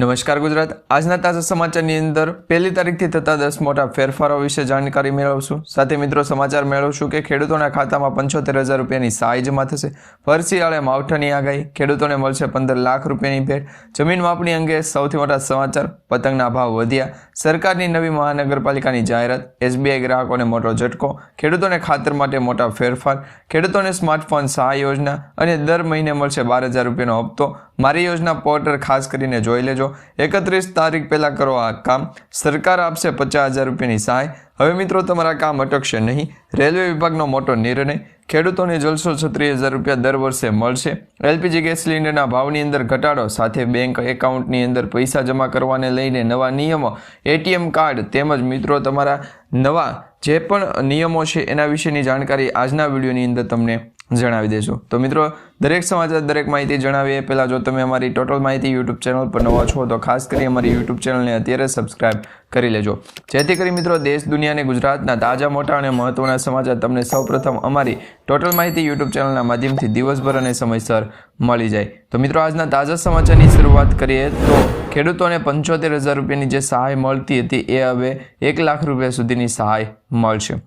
નમસ્કાર ગુજરાત. આજના તાજા સમાચારની અંદર પહેલી તારીખથી થતા દસ મોટા ફેરફારો વિશે જાણકારી મેળવશું. સાથે મિત્રો સમાચાર મેળવશું કે ખેડૂતોના ખાતામાં પંચોતેર હજાર રૂપિયાની સહાય જમા થશે ફરશિયાળે માવઠાની આગાહી. ખેડૂતોને મળશે પંદર લાખ રૂપિયાની ભેટ. જમીન માપણી અંગે સૌથી મોટા સમાચાર. પતંગના ભાવ વધ્યા. સરકારની નવી મહાનગરપાલિકાની જાહેરાત, એસબીઆઈ ગ્રાહકોને મોટો ઝટકો, ખેડૂતોને ખાતર માટે મોટા ફેરફાર, ખેડૂતોને સ્માર્ટફોન સહાય યોજના અને દર મહિને મળશે બાર હજાર રૂપિયાનો હપ્તો. મારી યોજના પોર્ટર ખાસ કરીને જોઈ લેજો. એકત્રીસ તારીખ પહેલાં કરો આ કામ. સરકાર આપશે પચાસ હજાર રૂપિયાની સહાય. હવે મિત્રો, તમારા કામ અટકશે નહીં. રેલવે વિભાગનો મોટો નિર્ણય, ખેડૂતોને જલસો છત્રીસ હજાર રૂપિયા દર વર્ષે મળશે. એલપીજી ગેસ સિલિન્ડરના ભાવની અંદર ઘટાડો, સાથે બેંક એકાઉન્ટની અંદર પૈસા જમા કરવાને લઈને નવા નિયમો, એટીએમ કાર્ડ તેમજ મિત્રો, તમારા નવા જે પણ નિયમો છે એના વિશેની જાણકારી આજના વિડીયોની અંદર તમને જણાવી દેજો. તો મિત્રો, દરેક સમાચાર, દરેક માહિતી જણાવીએ. પહેલાં જો તમે અમારી ટોટલ માહિતી યુટ્યુબ ચેનલ પર નવા છો, તો ખાસ કરી અમારી યુટ્યુબ ચેનલને અત્યારે સબસ્ક્રાઇબ કરી લેજો. જેથી કરી મિત્રો, દેશ, દુનિયા અને ગુજરાતના તાજા, મોટા અને મહત્ત્વના સમાચાર તમને સૌપ્રથમ અમારી ટોટલ માહિતી યુટ્યુબ ચેનલના માધ્યમથી દિવસભર અને સમયસર મળી જાય. તો મિત્રો, આજના તાજા સમાચારની શરૂઆત કરીએ તો ખેડૂતોને પંચોતેર હજાર રૂપિયાની જે સહાય મળતી હતી, એ હવે એક લાખ રૂપિયા સુધીની સહાય મળશે.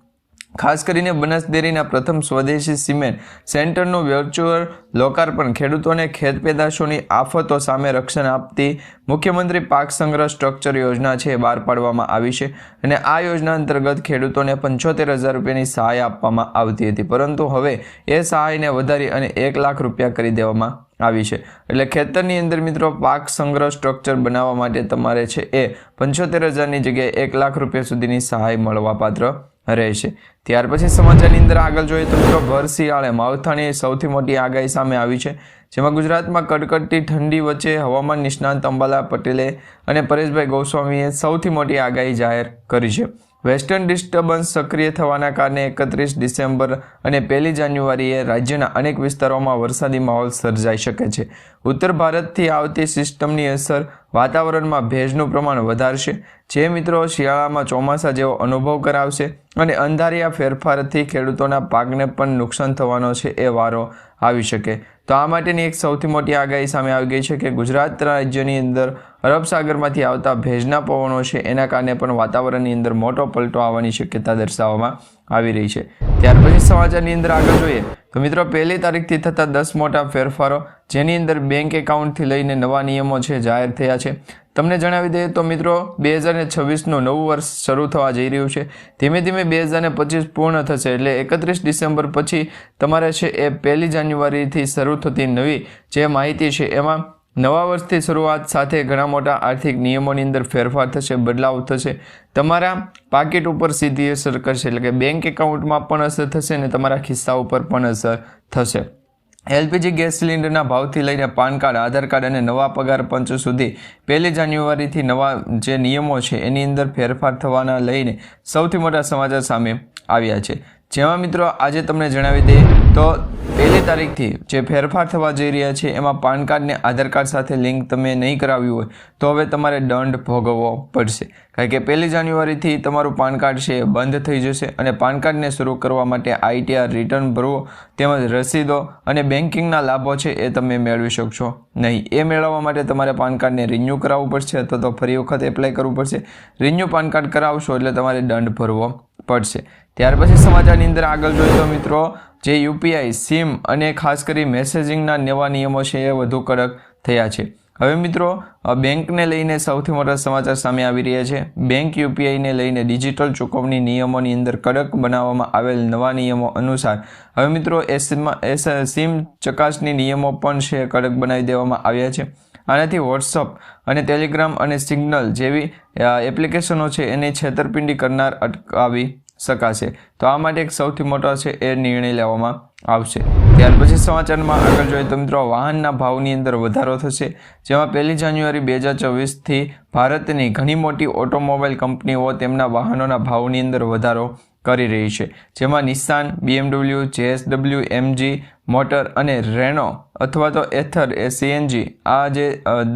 ખાસ કરીને બનાસ ડેરીના પ્રથમ સ્વદેશી સિમેન્ટ સેન્ટરનું વર્ચ્યુઅલ લોકાર્પણ. ખેડૂતોને ખેત પેદાશોની આફતો સામે રક્ષણ આપતી મુખ્યમંત્રી પાક સંગ્રહ સ્ટ્રક્ચર યોજના છે બહાર પાડવામાં આવી છે અને આ યોજના અંતર્ગત ખેડૂતોને પંચોતેર હજાર રૂપિયાની સહાય આપવામાં આવતી હતી. પરંતુ હવે એ સહાયને વધારી અને એક લાખ રૂપિયા કરી દેવામાં આવી છે. એટલે ખેતરની અંદર મિત્રો પાક સંગ્રહ સ્ટ્રક્ચર બનાવવા માટે તમારે છે એ પંચોતેર હજારની જગ્યાએ એક લાખ રૂપિયા સુધીની સહાય મળવાપાત્ર રહેશે. ત્યાર પછી સમાચારની અંદર આગળ જોઈએ તો મિત્રો ભર શિયાળે માવઠાની સૌથી મોટી આગાહી સામે આવી છે, જેમાં ગુજરાતમાં કડકડતી ઠંડી વચ્ચે હવામાન નિષ્ણાંત અંબાલા પટેલે અને પરેશભાઈ ગોસ્વામીએ સૌથી મોટી આગાહી જાહેર કરી છે. વેસ્ટર્ન ડિસ્ટર્બન્સ સક્રિય થવાના કારણે એકત્રીસ ડિસેમ્બર અને પહેલી જાન્યુઆરીએ રાજ્યના અનેક વિસ્તારોમાં વરસાદી માહોલ સર્જાઈ શકે છે. ઉત્તર ભારતથી આવતી સિસ્ટમની અસર વાતાવરણમાં ભેજનું પ્રમાણ વધારશે. જે મિત્રો શિયાળામાં ચોમાસા જેવો અનુભવ કરાવશે અને અંધારિયા ફેરફારથી ખેડૂતોના પાકને પણ નુકસાન થવાનો છે એ વારો આવી શકે. તો આ માટેની એક સૌથી મોટી આગાહી સામે આવી ગઈ છે કે ગુજરાત રાજ્યની અંદર અરબ સાગરમાંથી આવતા ભેજના પવનો છે, એના કારણે પણ વાતાવરણની અંદર મોટો પલટો આવવાની શક્યતા દર્શાવવામાં આવી રહી છે. ત્યાર પછી સમાચારની અંદર આગળ જોઈએ તો મિત્રો, પહેલી તારીખથી થતા દસ મોટા ફેરફારો જેની અંદર બેંક એકાઉન્ટથી લઈને નવા નિયમો છે, જાહેર થયા છે. તમને જણાવી દઈએ તો મિત્રો, બે હજાર ને છવ્વીસનું નવું વર્ષ શરૂ થવા જઈ રહ્યું છે. ધીમે ધીમે બે હજાર ને પચીસ પૂર્ણ થશે એટલે એકત્રીસ ડિસેમ્બર પછી તમારે છે એ પહેલી જાન્યુઆરીથી શરૂ થતી નવી જે માહિતી છે એમાં નવા વર્ષથી શરૂઆત સાથે ઘણા મોટા આર્થિક નિયમોની અંદર ફેરફાર થશે, બદલાવ થશે. તમારા પાકીટ ઉપર સીધી અસર કરશે, એટલે કે બેંક એકાઉન્ટમાં પણ અસર થશે અને તમારા ખિસ્સા ઉપર પણ અસર થશે. એલપીજી ગેસ સિલિન્ડરના ભાવથી લઈને પાન કાર્ડ, આધાર કાર્ડ અને નવા પગાર પંચ સુધી પહેલી જાન્યુઆરીથી નવા જે નિયમો છે, એની અંદર ફેરફાર થવાના લઈને સૌથી મોટા સમાચાર સામે આવ્યા છે. જેમાં મિત્રો આજે તમને જણાવી દઈએ, તો પહેલી તારીખથી જે ફેરફાર થવા જઈ રહ્યા છે, એમાં પાન કાર્ડને આધાર કાર્ડ સાથે લિંક તમે નહીં કરાવ્યું હોય, તો હવે તમારે દંડ ભોગવવો પડશે. કારણ કે પહેલી જાન્યુઆરીથી તમારું પાન કાર્ડ છે બંધ થઈ જશે અને પાન કાર્ડને શરૂ કરવા માટે આઈટીઆર રિટર્ન ભરવો, તેમજ રસીદો અને બેન્કિંગના લાભો છે, એ તમે મેળવી શકશો નહીં. એ મેળવવા માટે તમારે પાન કાર્ડને રિન્યૂ કરાવવું પડશે અથવા તો ફરી વખત એપ્લાય કરવું પડશે. રિન્યૂ પાન કાર્ડ કરાવશો એટલે તમારે દંડ ભરવો પડશે. ત્યાર પછી સમાચારની અંદર આગળ જોઈએ તો મિત્રો, જે યુપીઆઈ, સિમ અને ખાસ કરી મેસેજિંગના નવા નિયમો છે એ વધુ કડક થયા છે. હવે મિત્રો બેંકને લઈને સૌથી મોટા સમાચાર સામે આવી રહ્યા છે. બેંક યુપીઆઈને લઈને ડિજિટલ ચૂકવણી નિયમોની અંદર કડક બનાવવામાં આવેલ નવા નિયમો અનુસાર, હવે મિત્રો, એસ સિમ ચકાસણી નિયમો પણ છે કડક બનાવી દેવામાં આવ્યા છે. આનાથી વોટ્સઅપ અને ટેલિગ્રામ અને સિગ્નલ જેવી એપ્લિકેશનો છે એને છેતરપિંડી કરનાર અટકાવી શકાશે. તો આ માટે એક સૌથી મોટો છે એ નિર્ણય લેવામાં આવશે. ત્યાર પછી સમાચારમાં આગળ જોઈએ તો મિત્રો, વાહનના ભાવની અંદર વધારો થશે, જેમાં પહેલી જાન્યુઆરી બે હજાર ચોવીસથી ભારતની ઘણી મોટી ઓટોમોબાઈલ કંપનીઓ તેમના વાહનોના ભાવની અંદર વધારો કરી રહી છે. જેમાં નિશાન બીએમડબલ્યુ જેએસડબલ્યુ એમજી મોટર અને રેનો અથવા તો એથર એ સીએનજી આ જે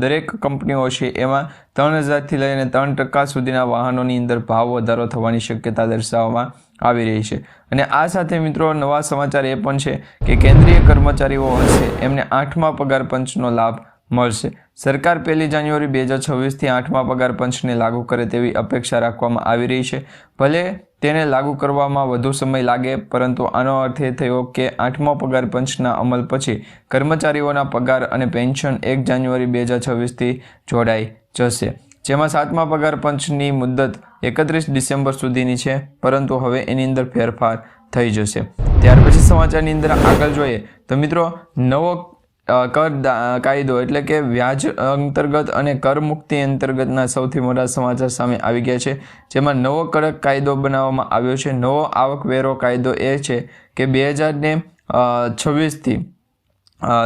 દરેક કંપનીઓ છે, એમાં ત્રણ હજારથી લઈને ત્રણ ટકા સુધીના વાહનોની અંદર ભાવ વધારો થવાની શક્યતા દર્શાવવામાં આવી રહી છે. અને આ સાથે મિત્રો નવા સમાચાર એ પણ છે કે કેન્દ્રીય કર્મચારીઓ હશે, એમને આઠમા પગાર પંચનો લાભ મળશે. સરકાર પહેલી જાન્યુઆરી બે હજાર છવ્વીસથી આઠમા પગાર પંચને લાગુ કરે તેવી અપેક્ષા રાખવામાં આવી રહી છે. ભલે તેને લાગુ કરવામાં વધુ સમય લાગે, પરંતુ આનો અર્થ એ થયો કે આઠમા પગાર પંચના અમલ પછી કર્મચારીઓના પગાર અને પેન્શન એક જાન્યુઆરી બે હજાર છવ્વીસથી જોડાઈ જશે. જેમાં સાતમા પગાર પંચની મુદ્દત એકત્રીસ ડિસેમ્બર સુધીની છે, પરંતુ હવે એની અંદર ફેરફાર થઈ જશે. ત્યાર પછી સમાચારની અંદર આગળ જોઈએ તો મિત્રો, નવો કર કાયદો એટલે કે વ્યાજ અંતર્ગત અને કર મુક્તિ અંતર્ગતના સૌથી મોટા સમાચાર સામે આવી ગયા છે. જેમાં નવો કડક કાયદો બનાવવામાં આવ્યો છે. નવો આવકવેરો કાયદો એ છે કે બે હજારને છવ્વીસથી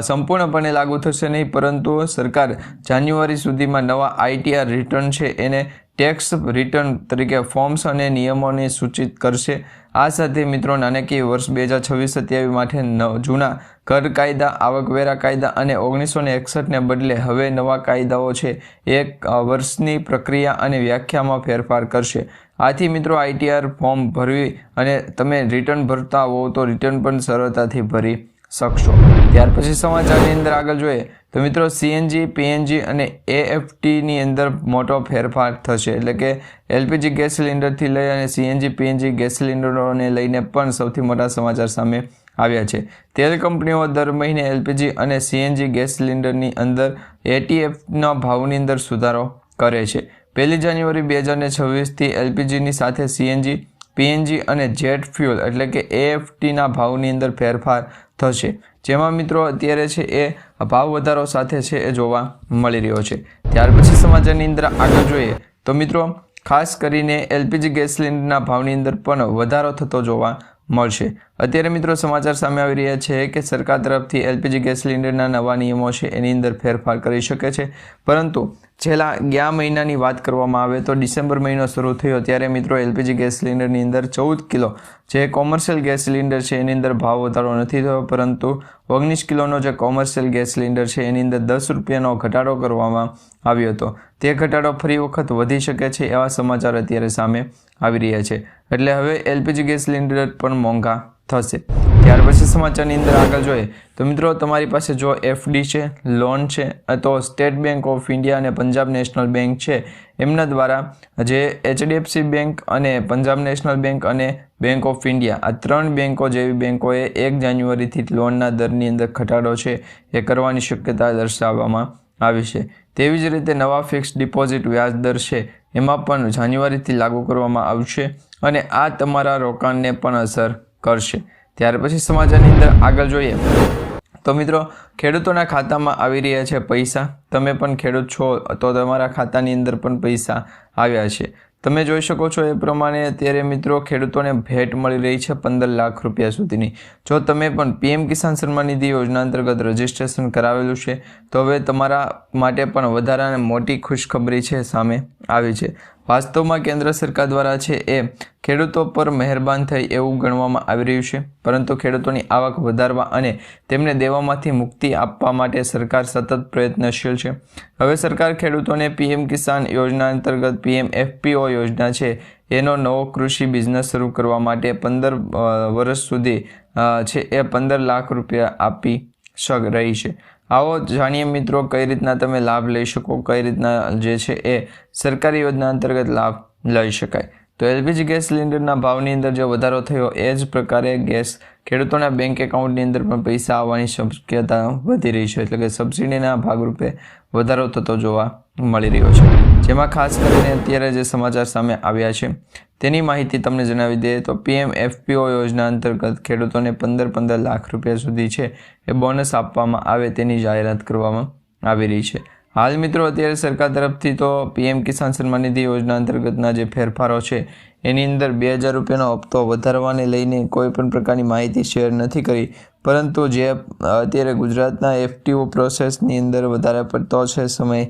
સંપૂર્ણપણે લાગુ થશે નહીં, પરંતુ સરકાર જાન્યુઆરી સુધીમાં નવા આઈટીઆર રિટર્ન છે. એને ટેક્સ રિટર્ન તરીકે ફોર્મ્સ અને નિયમોને સૂચિત કરશે. આ સાથે મિત્રો નાણાકીય વર્ષ બે હજાર છવ્વીસ સત્યાવીસ માટે જૂના કર કાયદા, આવકવેરા કાયદા અને ઓગણીસો ને એકસઠને બદલે હવે નવા કાયદાઓ છે. એક વર્ષની પ્રક્રિયા અને વ્યાખ્યામાં ફેરફાર કરશે. આથી મિત્રો આઈટીઆર ફોર્મ ભરવી અને તમે રિટર્ન ભરતા હોવ તો રિટર્ન પણ સરળતાથી ભરી શકશો. ત્યાર પછી સમાચારની અંદર આગળ જોઈએ તો મિત્રો સીએનજી પીએનજી અને એએફટીની અંદર મોટો ફેરફાર થશે. એટલે કે એલપીજી ગેસ સિલિન્ડરથી લઈ અને સીએનજી પીએનજી ગેસ સિલિન્ડરોને લઈને પણ સૌથી મોટા સમાચાર સામે આવ્યા છે. તેલ કંપનીઓ દર મહિને એલપીજી અને સીએનજી ગેસ સિલિન્ડરની અંદર એટીએફના ભાવની અંદર સુધારો કરે છે. પહેલી જાન્યુઆરી બે હજાર છવ્વીસથી એલપીજીની સાથે સીએનજી પીએનજી અને જેટ ફ્યુઅલ એટલે કે એએફટીના ભાવની અંદર ફેરફાર થશે. જેમાં મિત્રો અત્યારે છે એ ભાવ વધારો સાથે છે એ જોવા મળી રહ્યો છે. ત્યાર પછી સમાચારની અંદર આગળ જોઈએ તો મિત્રો, ખાસ કરીને એલપીજી ગેસ સિલિન્ડરના ભાવની અંદર પણ વધારો થતો જોવા મળશે. અત્યારે મિત્રો સમાચાર સામે આવી રહ્યા છે કે સરકાર તરફથી એલપીજી ગેસ સિલિન્ડરના નવા નિયમો છે, એની અંદર ફેરફાર કરી શકે છે. પરંતુ છેલ્લા ગયા મહિનાની વાત કરવામાં આવે તો ડિસેમ્બર મહિનો શરૂ થયો ત્યારે મિત્રો એલપીજી ગેસ સિલિન્ડરની અંદર ચૌદ કિલો જે કોમર્શિયલ ગેસ સિલિન્ડર છે, એની અંદર ભાવ વધારો નથી થયો, પરંતુ ઓગણીસ કિલોનો જે કોમર્શિયલ ગેસ સિલિન્ડર છે, એની અંદર દસ રૂપિયાનો ઘટાડો કરવામાં આવ્યો હતો. તે ઘટાડો ફરી વખત વધી શકે છે એવા સમાચાર અત્યારે સામે આવી રહ્યા છે. એટલે હવે એલપીજી ગેસ સિલિન્ડર પણ મોંઘા થશે. ત્યાર પછી સમાચારની અંદર આગળ જોઈએ તો મિત્રો તમારી પાસે જો એફડી છે, લોન છે તો સ્ટેટ બેંક ઓફ ઇન્ડિયા અને પંજાબ નેશનલ બેંક છે, એમના દ્વારા જે એચડીએફસી બેંક અને પંજાબ નેશનલ બેંક અને બેંક ઓફ ઇન્ડિયા, આ ત્રણ બેંકો જેવી બેંકોએ એક જાન્યુઆરીથી લોનના દરની અંદર ઘટાડો છે એ કરવાની શક્યતા દર્શાવવામાં આવી છે. તેવી જ રીતે નવા ફિક્સ ડિપોઝિટ વ્યાજ દર છે, એમાં પણ જાન્યુઆરીથી લાગુ કરવામાં આવશે. અને આ તમારા રોકાણને પણ અસર કરશે. ત્યાર પછી સમાચારની અંદર આગળ જોઈએ. તો મિત્રો, ખેડૂતોના ખાતામાં આવી રહ્યા છે પૈસા. તમે પણ ખેડૂત છો, તો તમારા ખાતાની અંદર પણ પૈસા આવ્યા છે. તમે જોઈ શકો છો એ પ્રમાણે અત્યારે મિત્રો ખેડૂતોને ભેટ મળી રહી છે પંદર લાખ રૂપિયા સુધીની. જો તમે પણ પીએમ કિસાન સન્માન નિધિ યોજના અંતર્ગત રજીસ્ટ્રેશન કરાવેલું છે, તો હવે તમારા માટે પણ વધારાને મોટી ખુશખબરી છે સામે આવી છે. વાસ્તવમાં કેન્દ્ર સરકાર દ્વારા છે એ ખેડૂતો પર મહેરબાન થઈ એવું ગણવામાં આવી રહ્યું છે. પરંતુ ખેડૂતોની આવક વધારવા અને તેમને દેવામાંથી મુક્તિ આપવા માટે સરકાર સતત પ્રયત્નશીલ છે. હવે સરકાર ખેડૂતોને પીએમ કિસાન યોજના અંતર્ગત પીએમ એફપીઓ યોજના છે. એનો નવો કૃષિ બિઝનેસ શરૂ કરવા માટે પંદર વર્ષ સુધી છે એ પંદર લાખ રૂપિયા આપી શક રહી છે. આવો જાણીએ મિત્રો કઈ રીતના તમે લાભ લઈ શકો, કઈ રીતના જે છે એ સરકારી યોજના અંતર્ગત લાભ લઈ શકાય. તો એલપીજી ગેસ સિલિન્ડરના ભાવની અંદર જે વધારો થયો, એ જ પ્રકારે ગેસ ખેડૂતોના બેંક એકાઉન્ટની અંદર પણ પૈસા આવવાની શક્યતા વધી રહી છે. એટલે કે સબસિડીના ભાગરૂપે વધારો થતો જોવા મળી રહ્યો છે. જેમાં ખાસ કરીને અત્યારે જે સમાચાર સામે આવ્યા છે, તેની માહિતી તમને જણાવી દઈએ તો પીએમ એફપીઓ યોજના અંતર્ગત ખેડૂતોને પંદર પંદર લાખ રૂપિયા સુધી છે એ બોનસ આપવામાં આવે તેની જાહેરાત કરવામાં આવી રહી છે. હાલ મિત્રો અત્યારે સરકાર તરફથી તો પીએમ કિસાન સન્માન નિધિ યોજના અંતર્ગતના જે ફેરફારો છે, એની અંદર બે હજાર રૂપિયાનો હપ્તો વધારવાને લઈને કોઈ પણ પ્રકારની માહિતી શેર નથી કરી, પરંતુ જે અત્યારે ગુજરાતના એફટીઓ પ્રોસેસની અંદર વધારે પડતો છે, સમય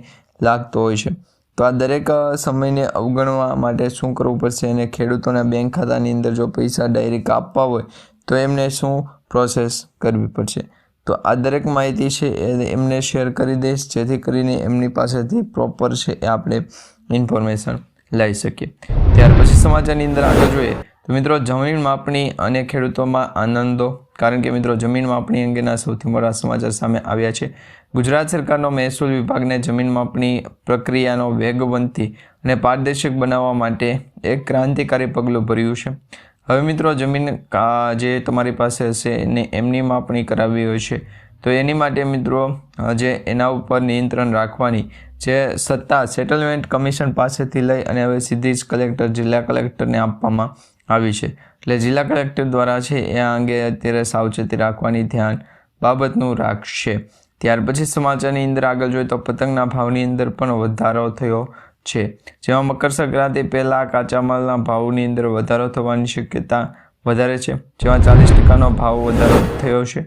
લાગતો હોય છે. તો આ દરેક સમયને અવગણવા માટે શું કરવું પડશે અને ખેડૂતોના બેંક ખાતાની અંદર જો પૈસા ડાયરેક્ટ આપવા હોય, તો એમને શું પ્રોસેસ કરવી પડશે? તો આ દરેક માહિતી છે એ એમને શેર કરી દઈશ, જેથી કરીને એમની પાસેથી પ્રોપર છે એ આપણે ઇન્ફોર્મેશન લઈ શકીએ. ત્યાર પછી સમાચારની અંદર આગળ જોઈએ, તો મિત્રો જમીન માપણી અને ખેડૂતોમાં આનંદો, કારણ કે મિત્રો જમીન માપણી અંગેના સૌથી મોટા સમાચાર સામે આવ્યા છે. ગુજરાત સરકારનો મહેસૂલ વિભાગને જમીન માપણી પ્રક્રિયાનો વેગવંતી અને પારદર્શક બનાવવા માટે એક ક્રાંતિકારી પગલું ભર્યું છે. હવે મિત્રો, જમીન જે તમારી પાસે હશે એને એમની માપણી કરાવવી હોય છે. તો એની માટે મિત્રો જે એના ઉપર નિયંત્રણ રાખવાની જે સત્તા સેટલમેન્ટ કમિશન પાસેથી લઈ અને હવે સીધી જ કલેક્ટર, જિલ્લા કલેક્ટરને આપવામાં આવી છે. એટલે જિલ્લા કલેક્ટર દ્વારા છે, એ અંગે અત્યારે સાવચેતી રાખવાની ધ્યાન બાબતનું રાખશે. ત્યાર પછી સમાચારની અંદર આગળ જોઈએ તો પતંગના ભાવની અંદર પણ વધારો થયો છે. જેમાં મકર સંક્રાંતિ પહેલાં કાચા માલના ભાવની અંદર વધારો થવાની શક્યતા વધારે છે. જેમાં ચાલીસ ટકાનો ભાવ વધારો થયો છે.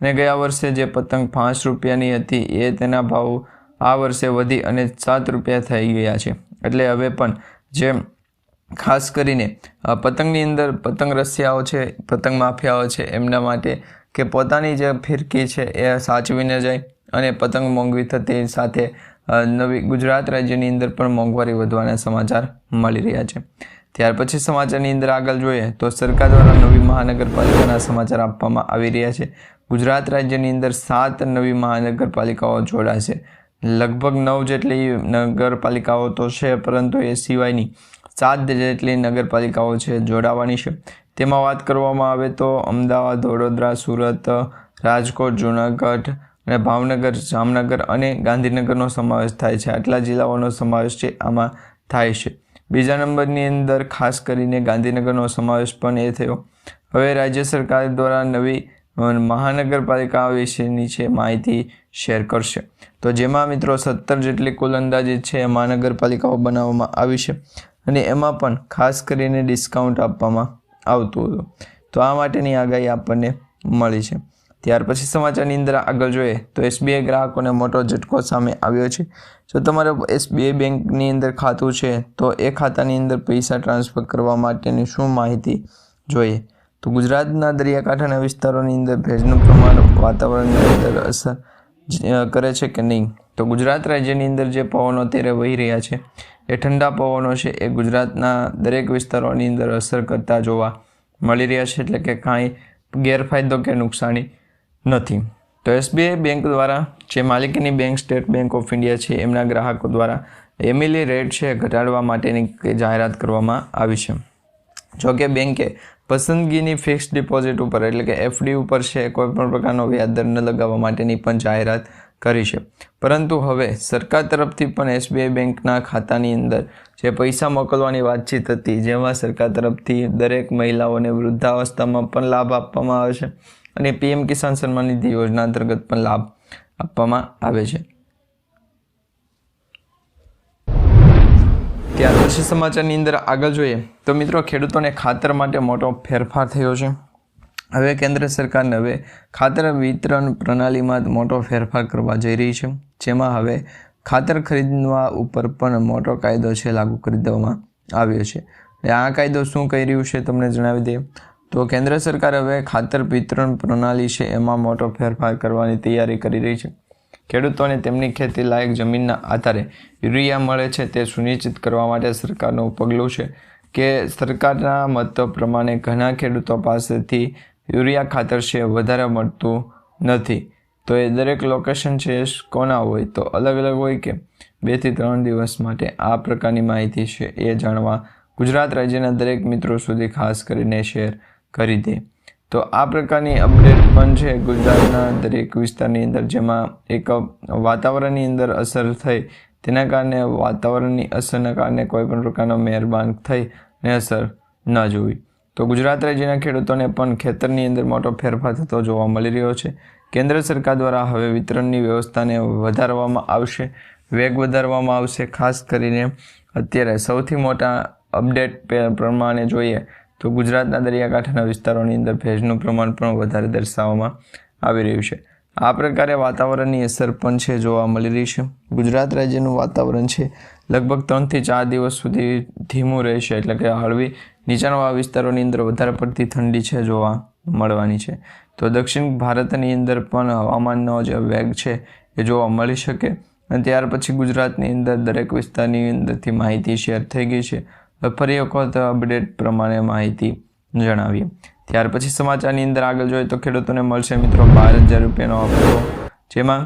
અને ગયા વર્ષે જે પતંગ પાંચ રૂપિયાની હતી એ તેના ભાવ આ વર્ષે વધી અને સાત રૂપિયા થઈ ગયા છે. એટલે હવે પણ જે ખાસ કરીને પતંગની અંદર પતંગ રસિયાઓ છે, પતંગ માફિયાઓ છે, એમના માટે કે પોતાની જે ફિરકી છે એ સાચવીને જાય અને પતંગ મોંઘવી થતી સાથે નવી ગુજરાત રાજ્યની અંદર પણ મોંઘવારી વધવાના સમાચાર મળી રહ્યા છે. ત્યાર પછી સમાચારની અંદર આગળ જોઈએ તો સરકાર દ્વારા નવી મહાનગરપાલિકાના સમાચાર આપવામાં આવી રહ્યા છે. ગુજરાત રાજ્યની અંદર સાત નવી મહાનગરપાલિકાઓ જોડાશે લગભગ નવ જેટલી નગરપાલિકાઓ તો છે, પરંતુ એ સિવાયની સાત જેટલી નગરપાલિકાઓ છે જોડાવાની છે. તેમાં વાત કરવામાં આવે તો અમદાવાદ, વડોદરા, સુરત, રાજકોટ, જૂનાગઢ અને ભાવનગર, જામનગર અને ગાંધીનગરનો સમાવેશ થાય છે. આટલા જિલ્લાઓનો સમાવેશ છે, આમાં થાય છે. બીજા નંબરની અંદર ખાસ કરીને ગાંધીનગરનો સમાવેશ પણ એ થયો. હવે રાજ્ય સરકાર દ્વારા નવી મહાનગરપાલિકા વિશેની છે માહિતી શેર કરશે. તો જેમાં મિત્રો સત્તર જેટલી કુલ અંદાજિત છે મહાનગરપાલિકાઓ બનાવવામાં આવી છે અને એમાં પણ ખાસ કરીને ડિસ્કાઉન્ટ આપવામાં આવતું હતું. તો આ માટેની આગાહી આપણને મળી છે. ત્યાર પછી સમાચારની અંદર આગળ જોઈએ તો એસબીઆઈ ગ્રાહકોને મોટો ઝટકો સામે આવ્યો છે. જો તમારે એસબીઆઈ બેંકની અંદર ખાતું છે, તો એ ખાતાની અંદર પૈસા ટ્રાન્સફર કરવા માટેની શું માહિતી જોઈએ? તો ગુજરાતના દરિયાકાંઠાના વિસ્તારોની અંદર ભેજનું પ્રમાણ વાતાવરણની અંદર અસર કરે છે કે નહીં? તો ગુજરાત રાજ્યની અંદર જે પવનો અત્યારે વહી રહ્યા છે એ ઠંડા પવનો છે એ ગુજરાતના દરેક વિસ્તારોની અંદર અસર કરતા જોવા મળી રહ્યા છે, એટલે કે કાંઈ ગેરફાયદો કે નુકસાની નથી. તો એસબીઆઈ બેંક દ્વારા જે માલિકીની bank state bank of India છે, એમના ગ્રાહકો દ્વારા એમિલી રેટ છે ઘટાડવા માટેની જાહેરાત કરવામાં આવી છે. જો કે બેંકે પસંદગીની ફિક્સ ડિપોઝિટ ઉપર, એટલે કે એફડી ઉપર છે કોઈપણ પ્રકારનો વ્યાજદર ન લગાવવા માટેની પણ જાહેરાત કરી છે. પરંતુ હવે સરકાર તરફથી પણ એસબીઆઈ બેંકના ખાતાની અંદર જે પૈસા મોકલવાની વાતચીત હતી, જેમાં સરકાર તરફથી દરેક મહિલાઓને વૃદ્ધાવસ્થામાં પણ લાભ આપવામાં આવે છે અને પીએમ કિસાન સન્માન નિધિ યોજના અંતર્ગત પણ લાભ આપવામાં આવે છે. ત્યાર પછી સમાચારની અંદર આગળ જોઈએ તો મિત્રો ખેડૂતોને ખાતર માટે મોટો ફેરફાર થયો છે. હવે કેન્દ્ર સરકારને હવે ખાતર વિતરણ પ્રણાલીમાં મોટો ફેરફાર કરવા જઈ રહી છે, જેમાં હવે ખાતર ખરીદવા ઉપર પણ મોટો કાયદો છે લાગુ કરી દેવામાં આવ્યો છે. આ કાયદો શું કહી રહ્યું છે તમને જણાવી દઈએ. તો કેન્દ્ર સરકાર હવે ખાતર વિતરણ પ્રણાલી છે, એમાં મોટો ફેરફાર કરવાની તૈયારી કરી રહી છે. ખેડૂતોને તેમની ખેતી લાયક જમીનના આધારે યુરિયા મળે છે, તે સુનિશ્ચિત કરવા માટે સરકારનું પગલું છે કે સરકારના મત પ્રમાણે ઘણા ખેડૂતો પાસેથી યુરિયા ખાતર છે, વધારે મળતું નથી. તો એ દરેક લોકેશન છે કોના હોય? તો અલગ અલગ હોય કે બેથી ત્રણ દિવસ માટે આ પ્રકારની માહિતી છે એ જાણવા ગુજરાત રાજ્યના દરેક મિત્રો સુધી ખાસ કરીને શેર કરી દે. તો આ પ્રકારની અપડેટ પણ છે ગુજરાતના દરેક વિસ્તારની અંદર, જેમાં એક વાતાવરણની અંદર અસર થઈ. તેના કારણે વાતાવરણની અસરના કારણે કોઈ પણ પ્રકારનો મહેરબાન થઈ ને અસર ન જોવી. તો ગુજરાત રાજ્યના ખેડૂતોને પણ ખેતરની અંદર મોટો ફેરફાર થતો જોવા મળી રહ્યો છે. કેન્દ્ર સરકાર દ્વારા હવે વિતરણની વ્યવસ્થાને વધારવામાં આવશે, વેગ વધારવામાં આવશે. ખાસ કરીને અત્યારે સૌથી મોટા અપડેટ પ્રમાણે જોઈએ તો ગુજરાતના દરિયાકાંઠાના વિસ્તારોની અંદર ભેજનું પ્રમાણ પણ વધારે દર્શાવવામાં આવી રહ્યું છે. આ પ્રકારે વાતાવરણની અસર પણ છે જોવા મળી રહી છે. ગુજરાત રાજ્યનું વાતાવરણ છે લગભગ ત્રણથી ચાર દિવસ સુધી ધીમું રહેશે એટલે કે હળવી નીચાણવાળા વિસ્તારોની અંદર વધારે પડતી ઠંડી છે જોવા મળવાની છે. તો દક્ષિણ ભારતની અંદર પણ હવામાનનો જે વેગ છે એ જોવા મળી શકે અને ત્યાર પછી ગુજરાતની અંદર દરેક વિસ્તારની અંદરથી માહિતી શેર થઈ ગઈ છે. ફરી ફરી વખત અપડેટ પ્રમાણે માહિતી જણાવીએ. ત્યાર પછી સમાચારની અંદર આગળ જોઈએ તો ખેડૂતોને મળશે મિત્રો બાર હજાર રૂપિયાનો હપ્તો જેમાં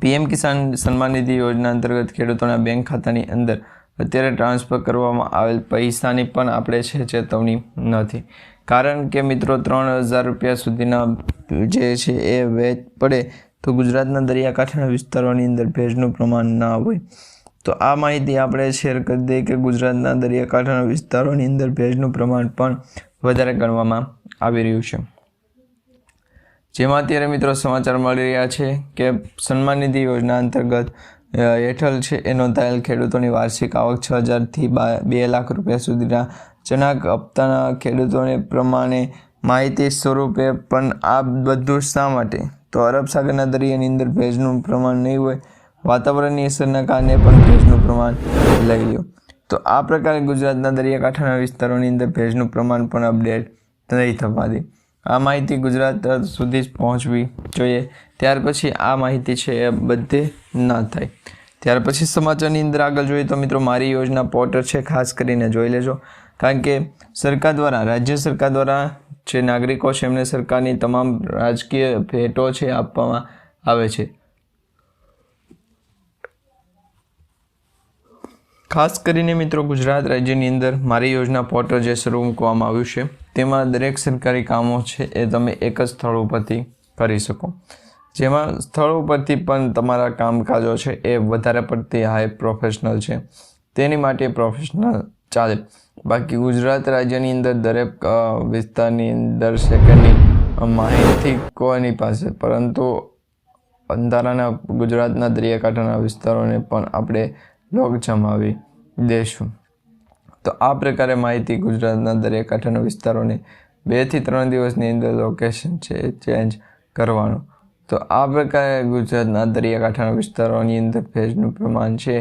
પીએમ કિસાન સન્માન નિધિ યોજના અંતર્ગત ખેડૂતોના બેંક ખાતાની અંદર અત્યારે ટ્રાન્સફર કરવામાં આવેલ પૈસાની પણ આપણે છે ચેતવણી નથી. કારણ કે મિત્રો, ત્રણ હજાર રૂપિયા સુધીના જે છે એ વેચ પડે તો ગુજરાતના દરિયાકાંઠાના વિસ્તારોની અંદર ભેજનું પ્રમાણ ના હોય. તો આ માહિતી આપણે શેર કરી દઈએ કે ગુજરાતના દરિયાકાંઠાના વિસ્તારોની અંદર ભેજનું પ્રમાણ પણ વધારે ગણવામાં આવી રહ્યું છે. જેમાં અત્યારે મિત્રો સમાચાર મળી રહ્યા છે કે સન્માન નિધિ યોજના અંતર્ગત હેઠળ છે એ નોંધાયેલ ખેડૂતોની વાર્ષિક આવક છ હજારથી બા લાખ રૂપિયા સુધીના જનાક હપ્તાના ખેડૂતોને પ્રમાણે માહિતી સ્વરૂપે પણ આ બધું શા માટે? તો અરબ સાગરના દરિયાની અંદર ભેજનું પ્રમાણ નહીં હોય વાતાવરણની અસરના કારણે પણ ભેજનું પ્રમાણ લઈ લો તો આ પ્રકારે ગુજરાતના દરિયાકાંઠાના વિસ્તારોની અંદર ભેજનું પ્રમાણ પણ અપડેટ નહીં થવા દે. આ માહિતી ગુજરાત સુધી પહોંચવી જોઈએ. ત્યાર પછી આ માહિતી છે એ બધે ના થાય. ત્યાર પછી સમાચારની અંદર આગળ જોઈએ તો મિત્રો મારી યોજના પોર્ટર છે, ખાસ કરીને જોઈ લેજો. કારણ કે સરકાર દ્વારા, રાજ્ય સરકાર દ્વારા જે નાગરિકો છે, એમને સરકારની તમામ રાજકીય ભેટો છે આપવામાં આવે છે. ખાસ કરીને મિત્રો ગુજરાત રાજ્યની અંદર મારી યોજના પોર્ટલ જે શરૂ મૂકવામાં આવ્યું છે, તેમાં દરેક સરકારી કામો છે એ તમે એક જ સ્થળ ઉપરથી કરી શકો. જેમાં સ્થળ ઉપરથી પણ તમારા કામકાજો છે એ વધારે પડતી હાઈ પ્રોફેશનલ છે. તેની માટે પ્રોફેશનલ ચાલે. બાકી ગુજરાત રાજ્યની અંદર દરેક વિસ્તારની અંદર સેકન્ડની માહિતી કોઈની પાસે. પરંતુ અંધારાના ગુજરાતના દરિયાકાંઠાના વિસ્તારોને પણ આપણે લોક જમાવી દઈશું તો આ પ્રકારે માહિતી ગુજરાતના દરેક દરિયાકાંઠાના વિસ્તારોને બેથી ત્રણ દિવસની અંદર લોકેશન છે ચેન્જ કરવાનું. તો આ પ્રકારે ગુજરાતના દરિયાકાંઠાના વિસ્તારોની અંદર ભેજનું પ્રમાણ છે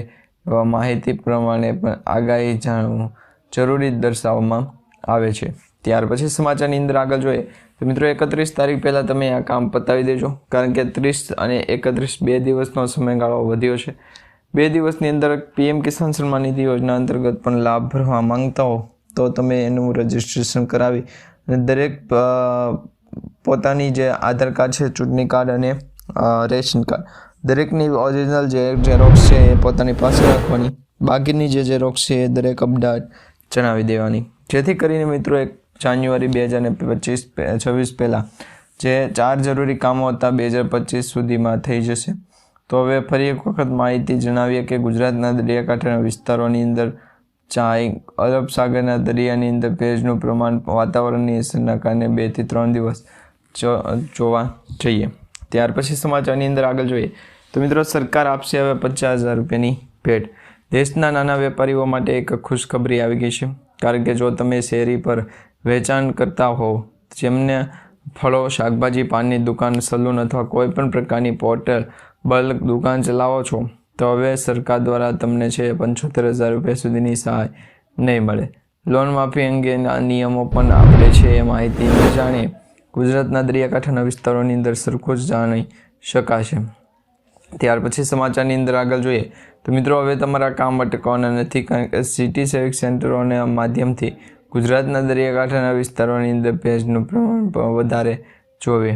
એવા માહિતી પ્રમાણે પણ આગાહી જાણવું જરૂરી દર્શાવવામાં આવે છે. ત્યાર પછી સમાચારની અંદર આગળ જોઈએ તો મિત્રો એકત્રીસ તારીખ પહેલાં તમે આ કામ પતાવી દેજો. કારણ કે ત્રીસ અને એકત્રીસ બે દિવસનો સમયગાળો વધ્યો છે. બે દિવસની અંદર પીએમ કિસાન સન્માન નિધિ યોજના અંતર્ગત પણ લાભ ભરવા માંગતા હો, તો તમે એનું રજિસ્ટ્રેશન કરાવી. અને દરેક પોતાની જે આધાર કાર્ડ છે, ચૂંટણી કાર્ડ અને રેશન કાર્ડ. દરેકની ઓરિજિનલ જે ઝેરોક્સ છે, એ પોતાની પાસે રાખવાની. બાકીની જે ઝેરોક્સ છે, એ દરેક અપડેટ જણાવી દેવાની. જેથી કરીને મિત્રો એક જાન્યુઆરી બે હજાર પચીસ, છવ્વીસ પહેલાં જે ચાર જરૂરી કામો હતા, બે હજાર પચીસ સુધીમાં થઈ જશે. તો હવે ફરી એક વખત માહિતી જણાવીએ કે ગુજરાતના દરિયાકાંઠાના વિસ્તારોની અંદર ચાય અરબ સાગરના દરિયાની અંદર ભેજનું પ્રમાણ વાતાવરણની અસરના કારણે બેથી ત્રણ દિવસ જોવા જઈએ. ત્યાર પછી સમાચારની અંદર આગળ જોઈએ. તો મિત્રો, સરકાર આપશે હવે પચાસ હજાર રૂપિયાની ભેટ. દેશના નાના વેપારીઓ માટે એક ખુશખબરી આવી ગઈ છે. કારણ કે જો તમે શેરી પર વેચાણ કરતા હોવ જેમને ફળો, શાકભાજી, પાનની દુકાન, સલૂન અથવા કોઈપણ પ્રકારની પોર્ટલ બલ્ક દુકાન ચલાવો છો, તો હવે સરકાર દ્વારા તમને છે પંચોતેર હજાર રૂપિયા સુધીની સહાય નહીં મળે. લોન માફી અંગેના નિયમો પણ આપણે છે એ માહિતી જાણીએ. ગુજરાતના દરિયાકાંઠાના વિસ્તારોની અંદર સરખું જ જાણી શકાશે. ત્યાર પછી સમાચારની અંદર આગળ જોઈએ, તો મિત્રો હવે તમારા કામ અટકવાના નથી કારણ કે સિટી સેવિક સેન્ટરોના માધ્યમથી ગુજરાતના દરિયાકાંઠાના વિસ્તારોની અંદર ભેજનું પ્રમાણ વધારે જોવે.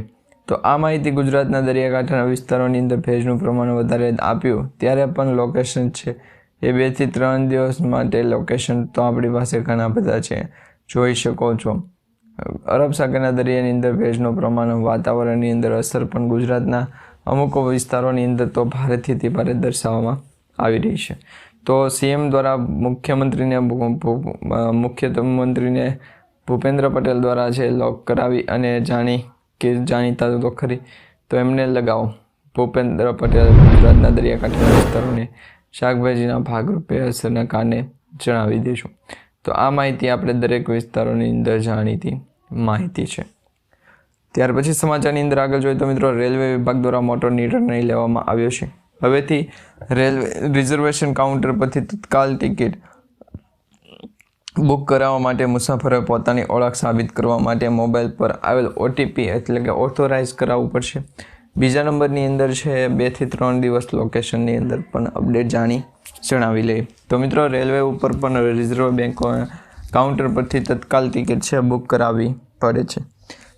તો આ માહિતી ગુજરાતના દરિયાકાંઠાના વિસ્તારોની અંદર ભેજનું પ્રમાણ વધારે આપ્યું. ત્યારે પણ લોકેશન છે. એ બેથી ત્રણ દિવસ માટે લોકેશન તો આપણી પાસે ઘણા બધા છે. જોઈ શકો છો. અરબ સાગરના દરિયાની અંદર ભેજનું પ્રમાણ વાતાવરણની અંદર અસર પણ ગુજરાતના અમુક વિસ્તારોની અંદર તો ભારેથી અતિ ભારે દર્શાવવામાં આવી રહી છે. તો સીએમ દ્વારા મુખ્યમંત્રીને મુખ્યમંત્રીને ભૂપેન્દ્ર પટેલ દ્વારા છે લોક કરાવી અને જાણી કે જાણીતા તો ખરી તો એમને લગાવો. ભૂપેન્દ્ર પટેલ ગુજરાતના દરિયાકાંઠાના વિસ્તારોને શાકભાજીના ભાગરૂપે અસરના કારણે જણાવી દઈશું. તો આ માહિતી આપણે દરેક વિસ્તારોની અંદર જાણીતી માહિતી છે. ત્યાર પછી સમાચારની અંદર આગળ જોઈએ તો મિત્રો, રેલવે વિભાગ દ્વારા મોટો નિર્ણય લેવામાં આવ્યો છે. હવેથી રેલવે રિઝર્વેશન કાઉન્ટર પરથી તત્કાલ ટિકિટ બુક કરાવવા માટે મુસાફરોએ પોતાની ઓળખ સાબિત કરવા માટે મોબાઈલ પર આવેલ ઓટીપી એટલે કે ઓથોરાઇઝ કરાવવું પડશે. બીજા નંબરની અંદર છે બેથી ત્રણ દિવસ લોકેશનની અંદર પણ અપડેટ જાણી જણાવી લઈએ. તો મિત્રો રેલવે ઉપર પણ રિઝર્વ બેન્કો કાઉન્ટર પરથી તત્કાલ ટિકિટ છે બુક કરાવવી પડે છે.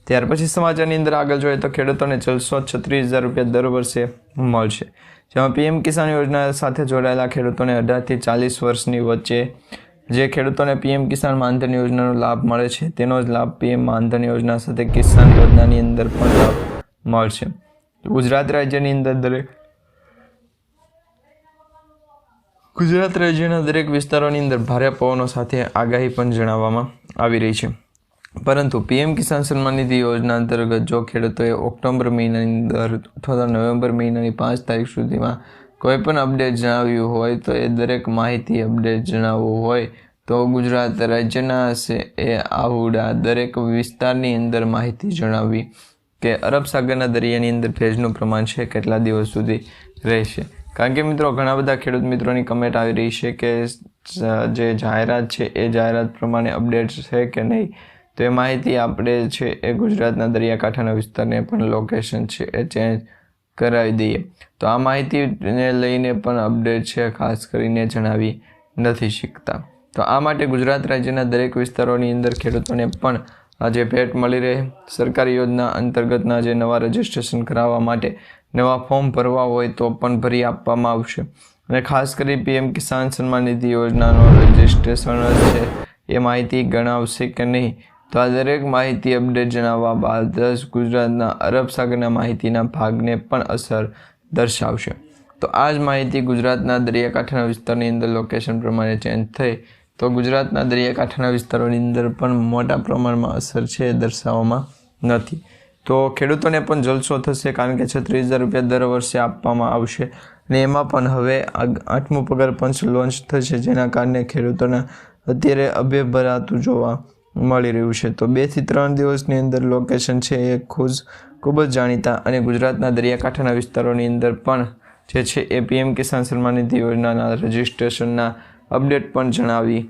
ત્યાર પછી સમાચારની અંદર આગળ જોઈએ તો ખેડૂતોને જલસો છત્રીસ હજાર રૂપિયા દર વર્ષે મળશે. જેમાં પીએમ કિસાન યોજના સાથે જોડાયેલા ખેડૂતોને અઢારથી ચાલીસ વર્ષની વચ્ચે જે ખેડૂતોને પીએમ કિસાન માનધન યોજનાનો લાભ મળે છે, તેનો જ લાભ પીએમ માનધન યોજના સાથે કિસાન યોજનાની અંદર પણ લાભ મળશે. ગુજરાત રાજ્યની અંદર દરેક ગુજરાત રાજ્યના દરેક વિસ્તારોની અંદર ભારે પવનો સાથે આગાહી પણ જણાવવામાં આવી રહી છે. પરંતુ પીએમ કિસાન સન્માન નિધિ યોજના અંતર્ગત જો ખેડૂતોએ ઓક્ટોબર મહિનાની અંદર અથવા તો નવેમ્બર મહિનાની પાંચ તારીખ સુધીમાં કોઈ પણ અપડેટ જણાવ્યું હોય તો એ દરેક માહિતી અપડેટ જણાવવું હોય તો ગુજરાત રાજ્યના હશે એ આહુડા દરેક વિસ્તારની અંદર માહિતી જણાવવી કે અરબ સાગરના દરિયાની અંદર ભેજનું પ્રમાણ છે કેટલા દિવસ સુધી રહેશે. કારણ કે મિત્રો ઘણા બધા ખેડૂત મિત્રોની કમેન્ટ આવી રહી છે કે જે જાહેરાત છે એ જાહેરાત પ્રમાણે અપડેટ છે કે નહીં? તો એ માહિતી આપણે છે એ ગુજરાતના દરિયાકાંઠાના વિસ્તારને પણ લોકેશન છે એ ચેન્જ કરાવી દઈએ. તો આ માહિતીને લઈને પણ અપડેટ છે, ખાસ કરીને જણાવી નથી શીખતા. તો આ માટે ગુજરાત રાજ્યના દરેક વિસ્તારોની અંદર ખેડૂતોને પણ આજે ભેટ મળી રહે. સરકારી યોજના અંતર્ગતના જે નવા રજિસ્ટ્રેશન કરાવવા માટે નવા ફોર્મ ભરવા હોય તો પણ ભરી આપવામાં આવશે. અને ખાસ કરી પીએમ કિસાન સન્માન નિધિ યોજનાનો રજિસ્ટ્રેશન છે એ માહિતી ગણાવશે કે નહીં તો આ દરેક માહિતી અપડેટ જણાવવા બાદ દસ ગુજરાતના અરબ સાગરના માહિતીના ભાગને પણ અસર દર્શાવશે. તો આ જ માહિતી ગુજરાતના દરિયાકાંઠાના વિસ્તારની અંદર લોકેશન પ્રમાણે ચેન્જ થઈ. તો ગુજરાતના દરિયાકાંઠાના વિસ્તારોની અંદર પણ મોટા પ્રમાણમાં અસર છે દર્શાવવામાં નથી. તો ખેડૂતોને પણ જલસો થશે કારણ કે છત્રીસ હજાર રૂપિયા દર વર્ષે આપવામાં આવશે. અને એમાં પણ હવે આઠમું પગાર પંચ લોન્ચ થશે જેના કારણે ખેડૂતોના અત્યારે અભ્ય ભરાતું જોવા મળી રહ્યું છે. તો બેથી ત્રણ દિવસની અંદર લોકેશન છે એ ખુશ ખૂબ જ જાણીતા અને ગુજરાતના દરિયાકાંઠાના વિસ્તારોની અંદર પણ જે છે એ પીએમ કિસાન સન્માન નિધિ યોજનાના રજિસ્ટ્રેશનના અપડેટ પણ જણાવી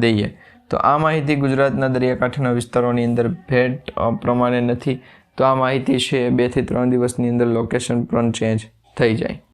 દઈએ. તો આ માહિતી ગુજરાતના દરિયાકાંઠાના વિસ્તારોની અંદર ભેટ પ્રમાણે નથી. તો આ માહિતી છે બેથી ત્રણ દિવસની અંદર લોકેશન પણ ચેન્જ થઈ જાય.